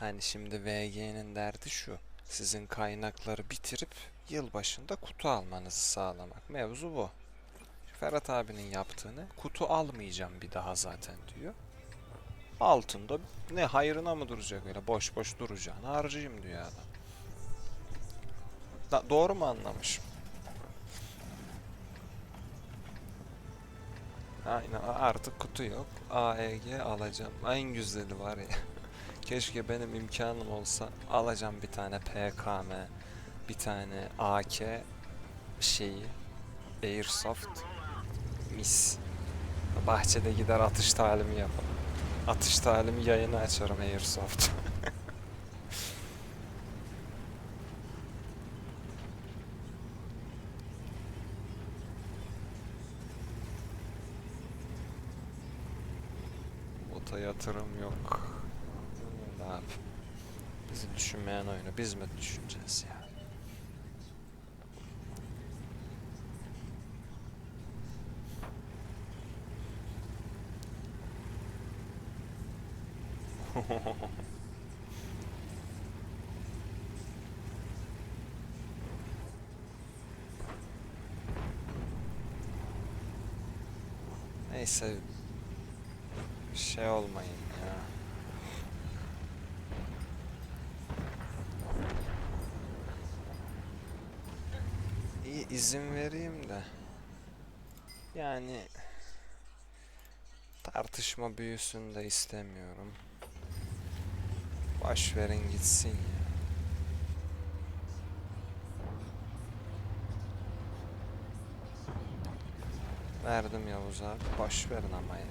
Hani şimdi VG'nin derdi şu. Sizin kaynakları bitirip yılbaşında kutu almanızı sağlamak. Mevzu bu. Ferhat abinin yaptığını kutu almayacağım bir daha zaten diyor. Altında ne hayrına mı duracak öyle boş boş duracağını harcayayım diyor adam. Da- doğru mu anlamışım? Aynen artık kutu yok. AEG alacağım. En güzeli var ya. Keşke benim imkanım olsa alacağım bir tane PKM, bir tane AK şeyi, Airsoft, mis. Bahçede gider atış talimi yaparım. Atış talimi yayını açarım Airsoft. Bota yatırım yok. Yap? Bizi düşünmeyen oyunu biz mi düşüneceğiz ya? Neyse şey olmayın ya. İyi izin vereyim de. Yani tartışma büyüsün de istemiyorum. Boş verin gitsin ya. Verdim Yavuz abi. Boş verin ama ya.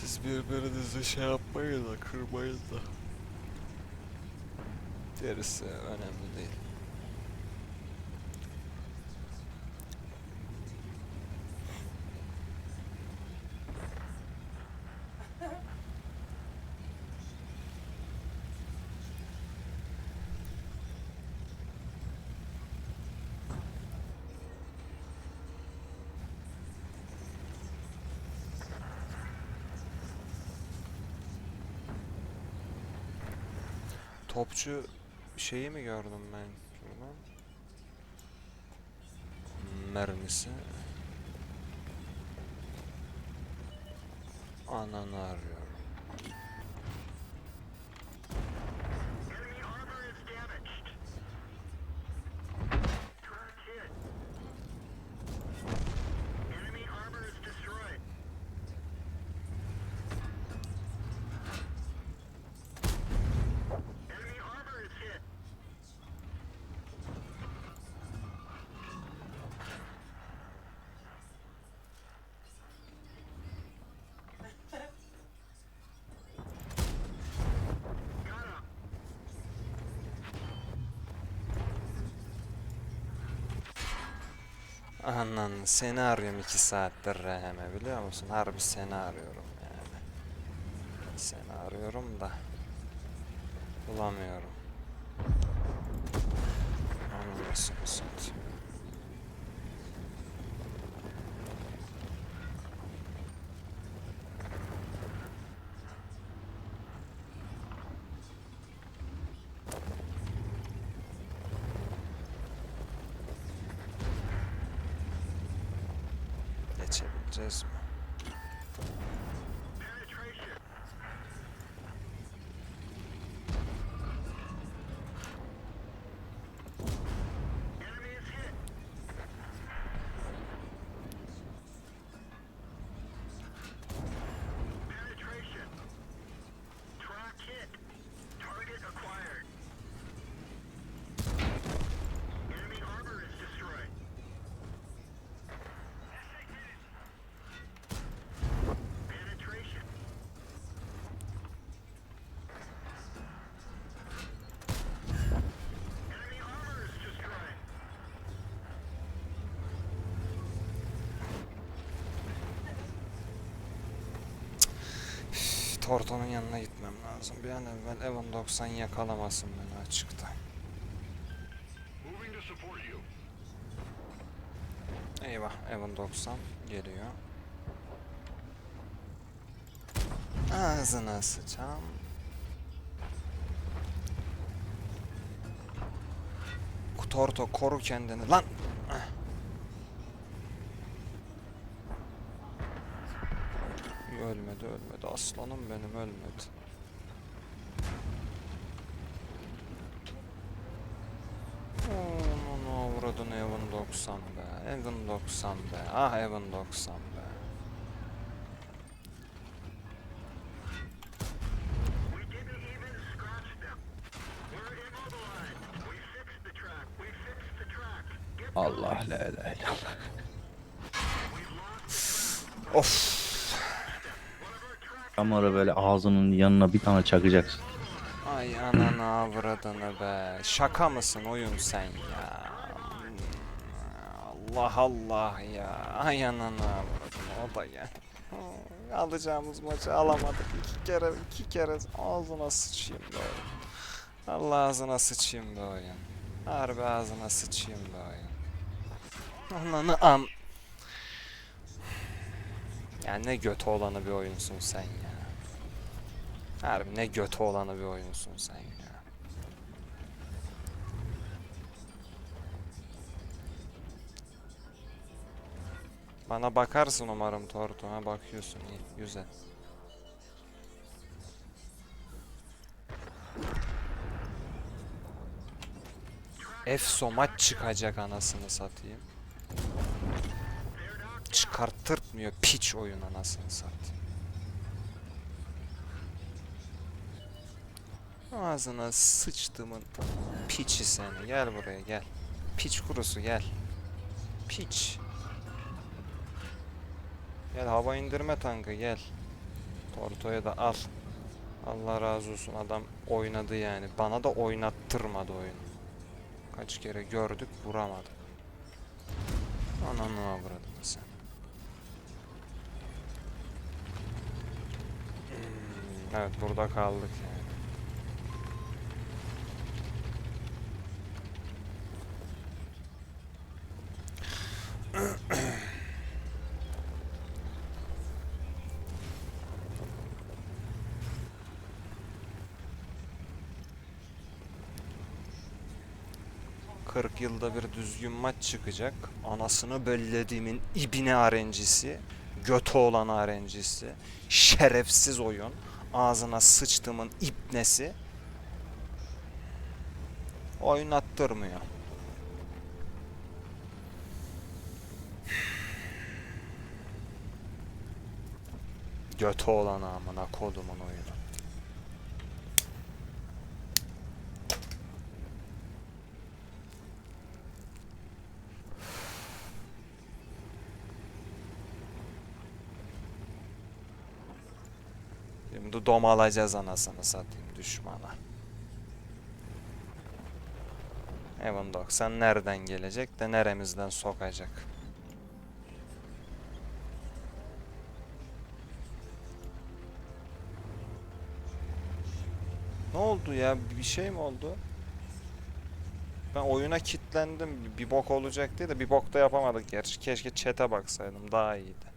Siz birbirinizi şey yapmayın da kırmayın da. Gerisi önemli değil. Topçu şeyi mi gördüm ben şuradan? Mermisi. Ananı arıyorum. Anan seni arıyorum iki saattir Reheme biliyor musun? Harbi seni arıyorum yani. Seni arıyorum da bulamıyorum. Torto'nun yanına gitmem lazım. Bir an evvel Evan 90 yakalamasın beni açıkta. Eyvah Evan 90 geliyor. Ağzına sıçam. Torto koru kendini lan. Ah. Ölmedi ölmedi aslanım benim ölmedi. Onun avradını Evan 90 be. Evan 90 be. Ah Evan 90 be. Kamera böyle ağzının yanına bir tane çakacaksın. Ay ananı avradını be. Şaka mısın oyun sen ya? Allah Allah ya. Ay ananı avradını o da. Hı, Alacağımız maçı alamadık. İki kere iki kere ağzına sıçayım be oyun. Allah ağzına sıçayım be oyun. Harbi ağzına sıçayım be oyun. Ananı am. Ya ne götü olanı bir oyunsun sen ya. Harbi ne götü olanı bir oyunsun sen ya. Bana bakarsın umarım Torto. Ha bakıyorsun iyi. Güzel. Efso maç çıkacak anasını satayım. Çıkarttırtmıyor piç oyun anasını satayım. Ağzına sıçtımın piçi seni. Gel buraya gel. Piç kurusu gel. Piç. Gel hava indirme tankı gel. Torto'ya da al. Allah razı olsun adam oynadı yani. Bana da oynattırmadı oyun. Kaç kere gördük vuramadık. Ananı avradını sen. Hmm, Evet burada kaldık yani. Yılda bir düzgün maç çıkacak. Anasını bellediğimin ibine arencisi, götü olan arencisi, şerefsiz oyun, ağzına sıçtığımın ibnesi oynattırmıyor. Götü olan amına kodumun oyunu. Şimdi domalacağız anasını satayım düşmana. Evan 90 nereden gelecek de neremizden sokacak. Ne oldu ya? Bir şey mi oldu? Ben oyuna kilitlendim. Bir bok olacak diye de bir bok da yapamadık gerçi. Keşke chat'e baksaydım daha iyiydi.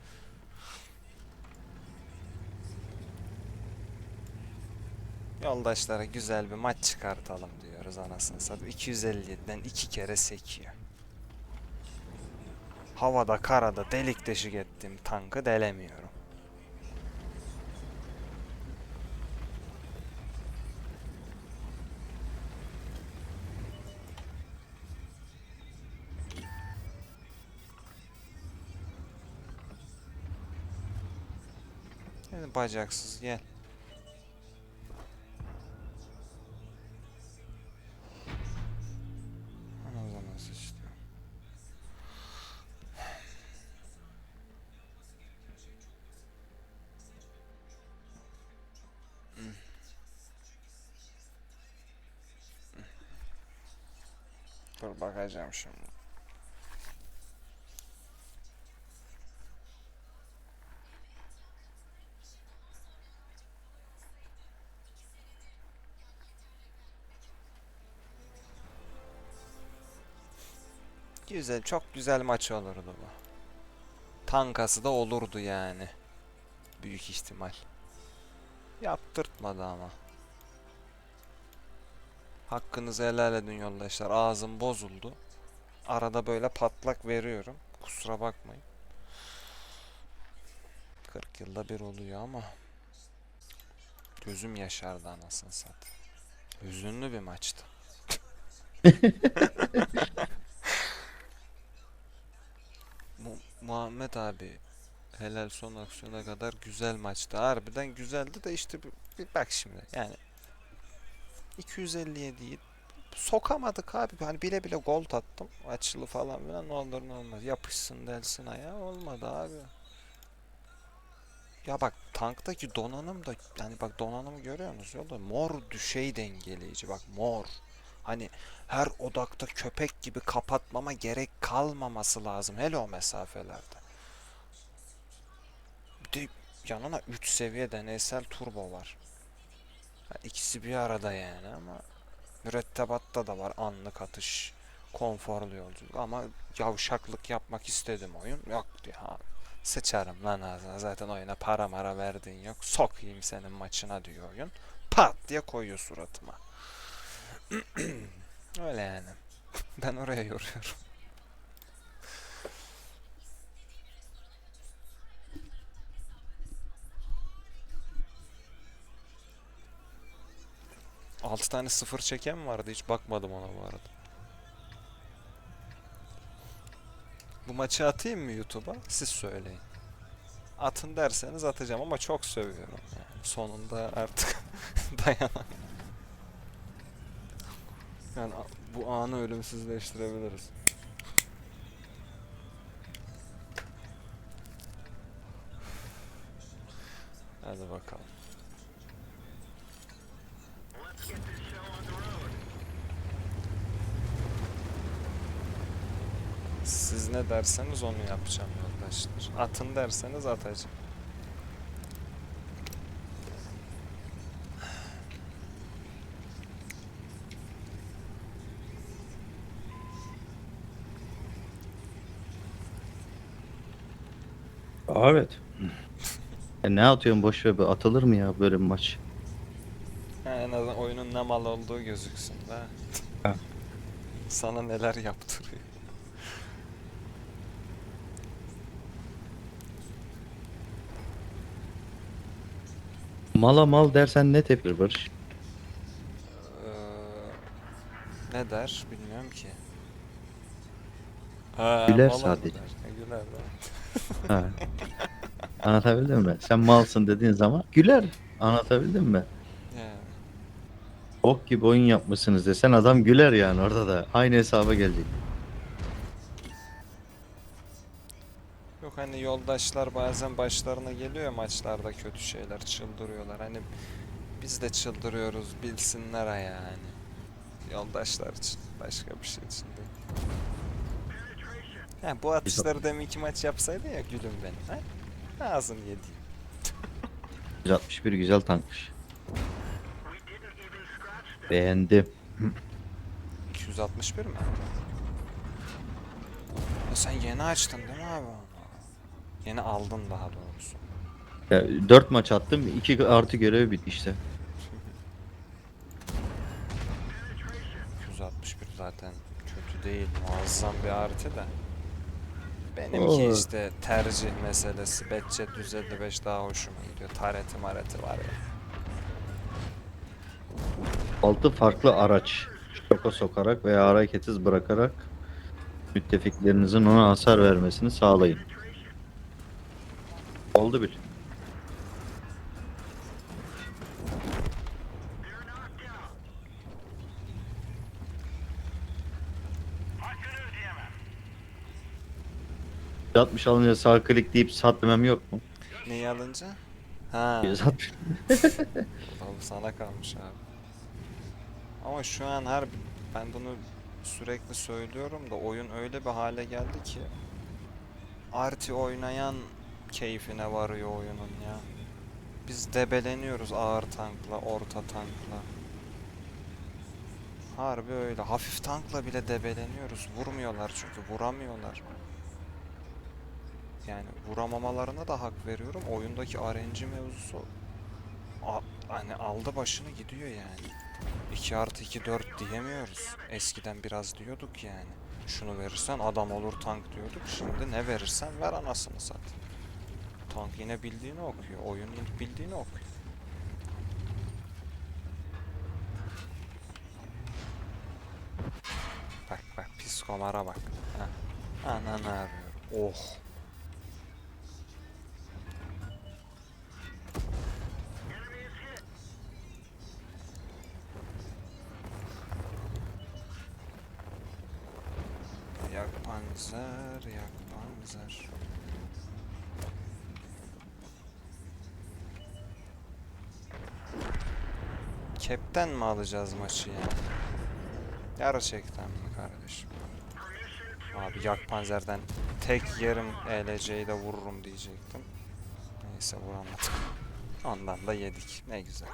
Yoldaşlara güzel bir maç çıkartalım diyoruz anasını satayım. 257'den iki kere sekiyor. Havada karada delik deşik ettiğim tankı delemiyorum. Gel bacaksız gel. bakacağım şimdi. Güzel, çok güzel maç olurdu bu. Tankası da olurdu yani. Büyük ihtimal. Yaptırtmadı ama. Hakkınızı helal edin yoldaşlar. Ağzım bozuldu. Arada böyle patlak veriyorum. Kusura bakmayın. 40 yılda bir oluyor ama gözüm yaşardı anasını satayım. Hüzünlü bir maçtı. Mu- Muhammed abi helal son aksiyona kadar güzel maçtı. Harbiden güzeldi de işte bir, bir bak şimdi yani 257'yi sokamadık abi. Hani bile bile gol attım. Açılı falan filan ne olur ne olmaz. Yapışsın delsin ayağa olmadı abi. Ya bak tanktaki donanım da yani bak donanımı görüyor musunuz? Yolda mor düşey dengeleyici bak mor. Hani her odakta köpek gibi kapatmama gerek kalmaması lazım hele o mesafelerde. Bir de yanına 3 seviye deneysel turbo var. İkisi bir arada yani ama mürettebatta da var anlık atış, konforlu yolculuk ama yavşaklık yapmak istedim oyun. Yok diyor abi. Sıçarım lan ağzına zaten oyuna para mara verdiğin yok. Sokayım senin maçına diyor oyun. Pat diye koyuyor suratıma. Öyle yani. Ben oraya yoruyorum. Altı tane sıfır çeken mi vardı? Hiç bakmadım ona bu arada. Bu maçı atayım mı YouTube'a? Siz söyleyin. Atın derseniz atacağım ama çok sövüyorum yani. Sonunda artık dayanamam. Yani bu anı ölümsüzleştirebiliriz. Hadi bakalım. Ne derseniz onu yapacağım yoldaşlar. Atın derseniz atacağım. Evet. E ne atıyorsun boş ver be atılır mı ya böyle bir maç? Ha, en azından oyunun ne mal olduğu gözüksün de. Sana neler yaptırıyor. Mala mal dersen ne tepki Barış? Ee, ne der bilmiyorum ki. Ha, Güler sadece. der. E, güler. Ha. Anlatabildim mi? Sen malsın dediğin zaman güler. Anlatabildim mi? Yani. Ok gibi oyun yapmışsınız desen adam güler yani orada da. Aynı hesaba gelecek. Yok hani yoldaşlar bazen başlarına geliyor maçlarda kötü şeyler çıldırıyorlar. Hani biz de çıldırıyoruz bilsinler ha yani. Yoldaşlar için başka bir şey için değil. Ha, bu atışları deminki maç yapsaydı ya gülüm benim. Ha? Ağzını yedi. 161 güzel tankmış. Beğendim. 261 mi? Ya sen yeni açtın değil mi abi? Yeni aldın daha doğrusu. Ya, 4 maç attım. 2 artı görev bitti işte. 261 zaten kötü değil. Muazzam bir artı da. Benimki Oo. işte tercih meselesi. Betçet 155 daha hoşuma gidiyor. Tareti mareti var ya. 6 farklı araç. Şoka sokarak veya hareketsiz bırakarak müttefiklerinizin ona hasar vermesini sağlayın. Oldu bil. 60 alınca sağ klik deyip sat demem yok mu? Neyi alınca? Ha, 160. bu sana kalmış abi. Ama şu an her ben bunu sürekli söylüyorum da oyun öyle bir hale geldi ki Arti oynayan keyfine varıyor oyunun ya. Biz debeleniyoruz ağır tankla, orta tankla. Harbi öyle. Hafif tankla bile debeleniyoruz. Vurmuyorlar çünkü. Vuramıyorlar. Yani vuramamalarına da hak veriyorum. Oyundaki RNG mevzusu hani aldı başını gidiyor yani. 2 artı 2 4 diyemiyoruz. Eskiden biraz diyorduk yani. Şunu verirsen adam olur tank diyorduk. Şimdi ne verirsen ver anasını sat. Tank yine bildiğini okuyor. Oyun yine bildiğini okuyor. Bak bak psikomara bak. Ha. Ananı arıyorum. Oh. Yak panzer, yak panzer. Kepten mi alacağız maçı ya? Gerçekten mi kardeşim? Abi yak panzerden tek yerim ELC'yi de vururum diyecektim. Neyse vuramadım. Ondan da yedik. Ne güzel.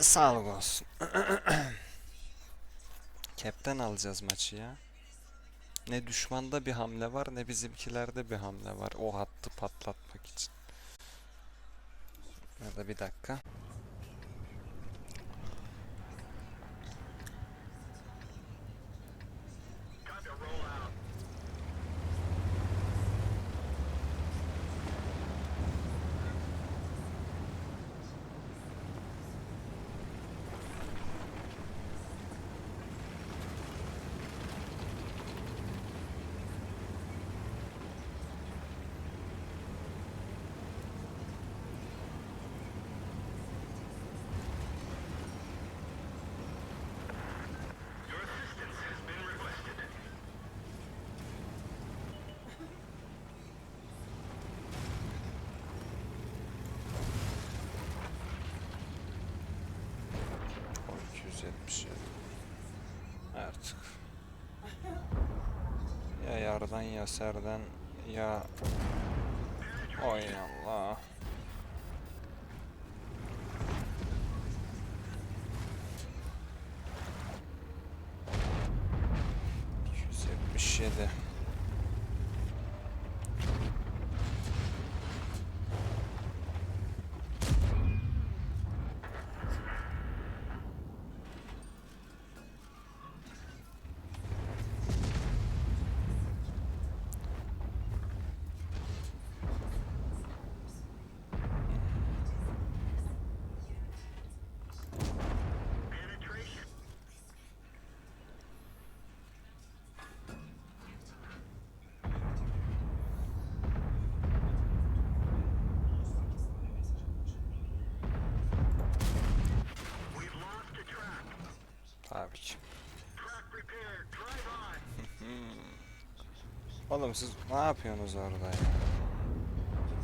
Sağlık olsun. Kepten alacağız maçı ya. Ne düşmanda bir hamle var ne bizimkilerde bir hamle var. O hattı patlatmak için. Ya da bir dakika. 277. Artık. Ya yardan ya serden ya... Oy Allah. On. Oğlum siz ne yapıyorsunuz orada ya?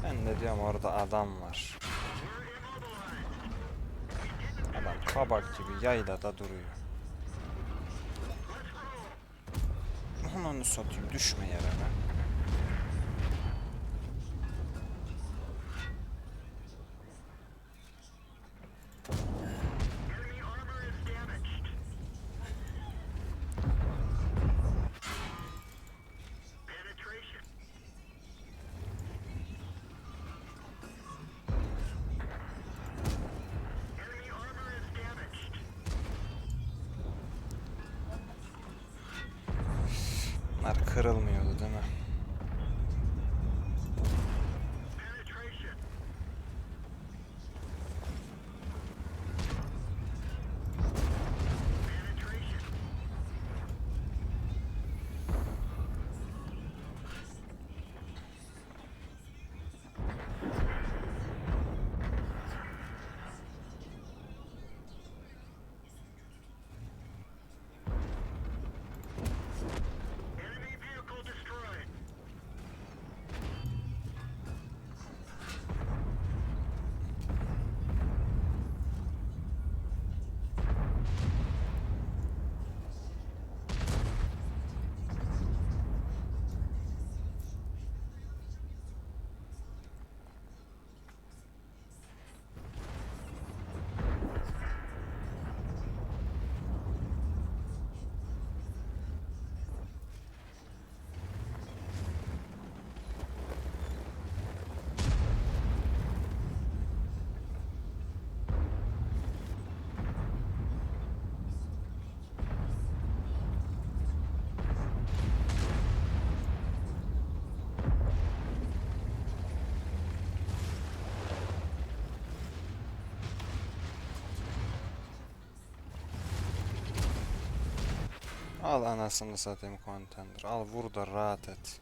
Ben de diyorum orada adam var. Adam kabak gibi yaylada duruyor. Onu satayım düşme yere be. Bunlar kırılmıyordu değil mi? Al anasını satayım contender. Al vur da rahat et.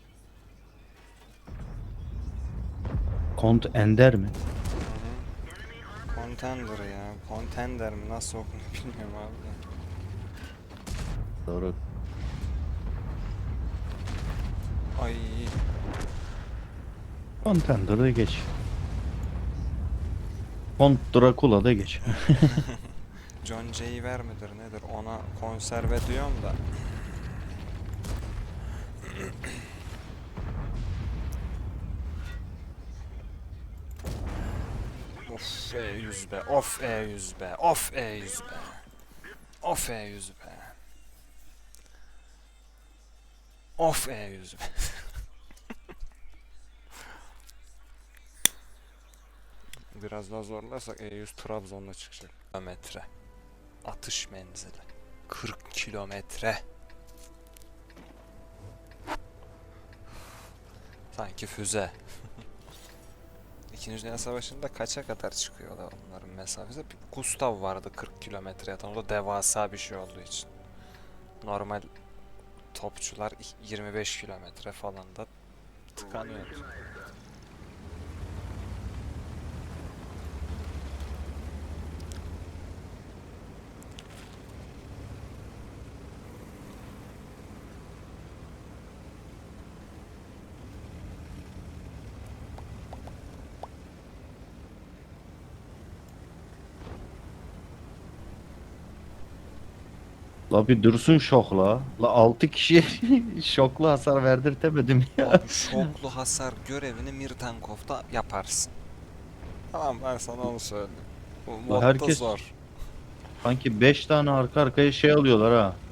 Kont Ender mi? Contender ya. Contender mi? Nasıl okunuyor bilmiyorum abi. de. Doğru. Ay. Contender'da geç. Kont Dracula da geç. John Jay ver midir nedir? Ona konserve diyorum da. of E100 be, of E100 be, of E100 be. Of E100 be. Of E100 be. Biraz daha zorlarsak E100 Trabzon'da çıkacak. Kilometre. Atış menzili. 40 kilometre. Sanki füze. İkinci Dünya Savaşı'nda kaça kadar çıkıyorlar onların mesafesi? Bir Gustav vardı 40 kilometre atan. O da devasa bir şey olduğu için. Normal topçular 25 kilometre falan da tıkanıyor. La bir dursun şokla. La 6 kişi şoklu hasar verdirtemedim ya. Abi şoklu hasar görevini Mirtankov'da yaparsın. Tamam ben sana onu söyleyeyim. Bu modda herkes- zor. Sanki 5 tane arka arkaya şey alıyorlar ha.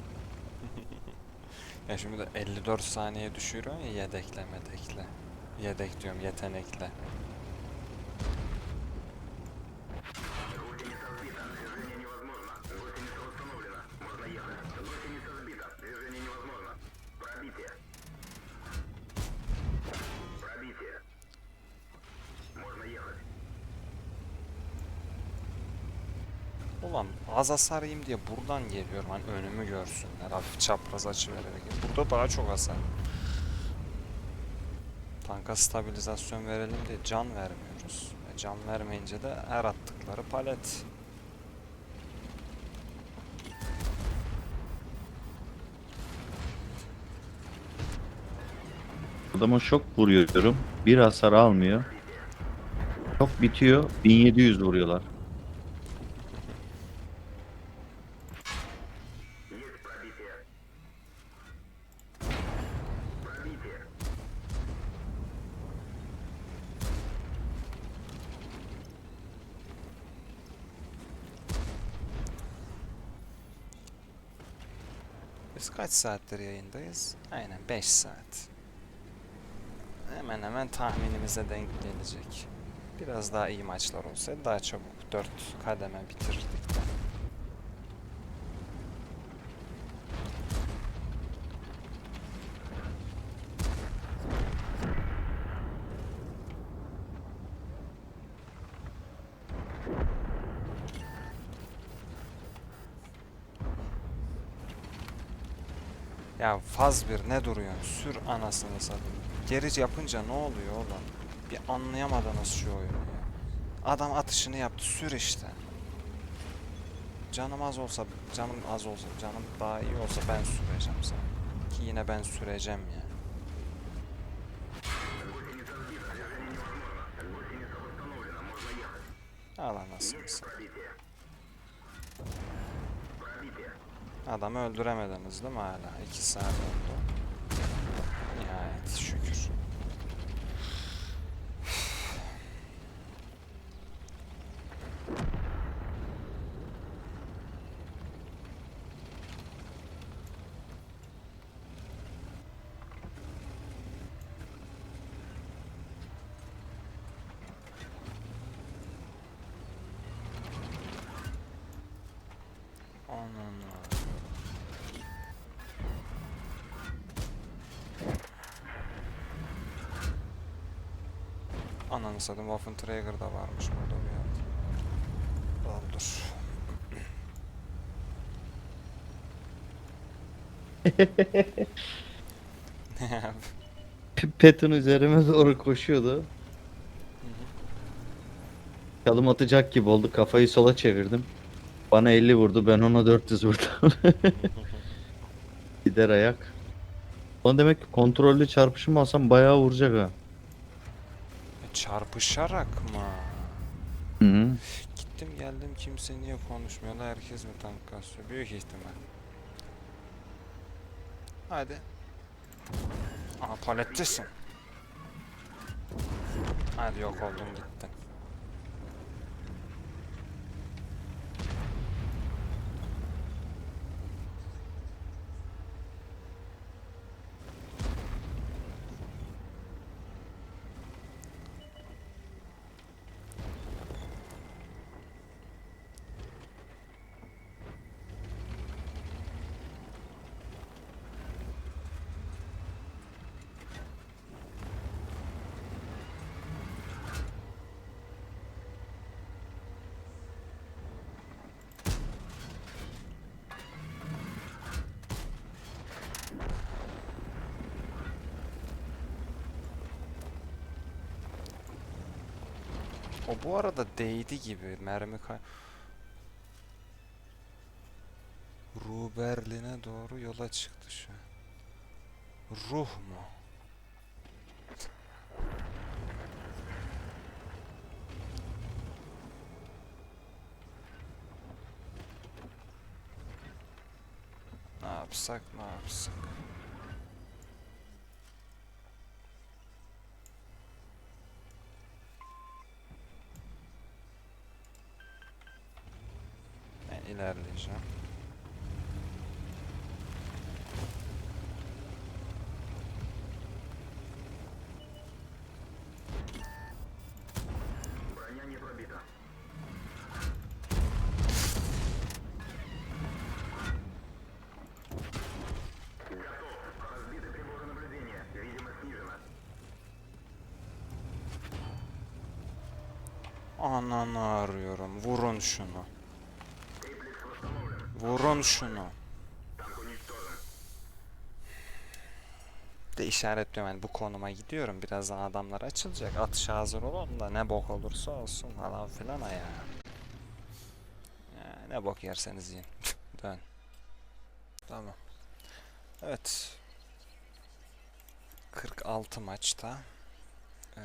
Ya şimdi de 54 saniye düşürüyorsun ya yedekle medekle. Yedek diyorum yetenekle. Ulan az hasar yiyeyim diye buradan geliyorum hani önümü görsünler hafif çapraz açı vererek. Burada daha çok hasar. Tanka stabilizasyon verelim diye can vermiyoruz. E, can vermeyince de her attıkları palet. Adama şok vuruyorum. Bir hasar almıyor. Şok bitiyor. 1700 vuruyorlar. Biz kaç saattir yayındayız? Aynen 5 saat. Hemen hemen tahminimize denk gelecek. Biraz daha iyi maçlar olsaydı daha çabuk 4 kademe bitirirdik de. Ya faz bir ne duruyorsun? Sür anasını satayım. Geri yapınca ne oluyor oğlum? Bir anlayamadınız şu oyunu ya. Adam atışını yaptı sür işte. Canım az olsa, canım az olsa, canım daha iyi olsa ben süreceğim sana. Ki yine ben süreceğim ya. Al anasını satayım. Adamı öldüremediniz değil mi hala? 2 saat oldu. Nihayet şükür. Ananı. Ananı satayım Waffenträger da varmış burada bir yerde. Lan dur. P- Pet'in üzerime doğru koşuyordu. Çalım atacak gibi oldu. Kafayı sola çevirdim. Bana 50 vurdu. Ben ona 400 vurdum. Gider ayak. Lan demek ki kontrollü çarpışım alsam bayağı vuracak ha. Çarpışarak mı? Hı -hı. Gittim geldim kimse niye konuşmuyor herkes mi tank kasıyor? Büyük ihtimal. Hadi. Aha palettesin. Hadi yok oldun gittin. O bu arada değdi gibi mermi kay... Ruberlin'e doğru yola çıktı şu an. Ruh mu? Ne yapsak ne yapsak? ilerleyeceğim. Ananı arıyorum. Vurun şunu. Vurun şunu. De işaretliyorum yani bu konuma gidiyorum. Birazdan adamlar açılacak. Atışa hazır olun da ne bok olursa olsun falan filan ya. ya ne bok yerseniz yiyin. Dön. Tamam. Evet. 46 maçta e,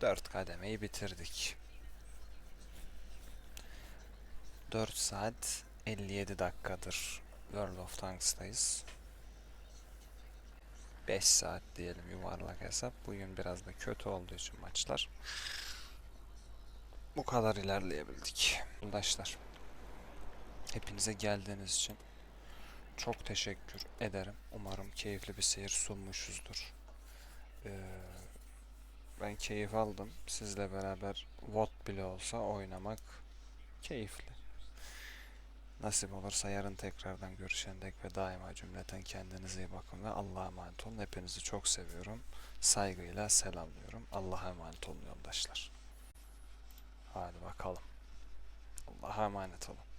4 kademeyi bitirdik. 4 saat 57 dakikadır World of Tanks'tayız. 5 saat diyelim yuvarlak hesap. Bugün biraz da kötü olduğu için maçlar. Bu kadar ilerleyebildik. Arkadaşlar. Hepinize geldiğiniz için çok teşekkür ederim. Umarım keyifli bir seyir sunmuşuzdur. Ee, ben keyif aldım. Sizle beraber VOD bile olsa oynamak keyifli. Nasip olursa yarın tekrardan görüşen dek ve daima cümleten kendinize iyi bakın ve Allah'a emanet olun. Hepinizi çok seviyorum. Saygıyla selamlıyorum. Allah'a emanet olun yoldaşlar. Hadi bakalım. Allah'a emanet olun.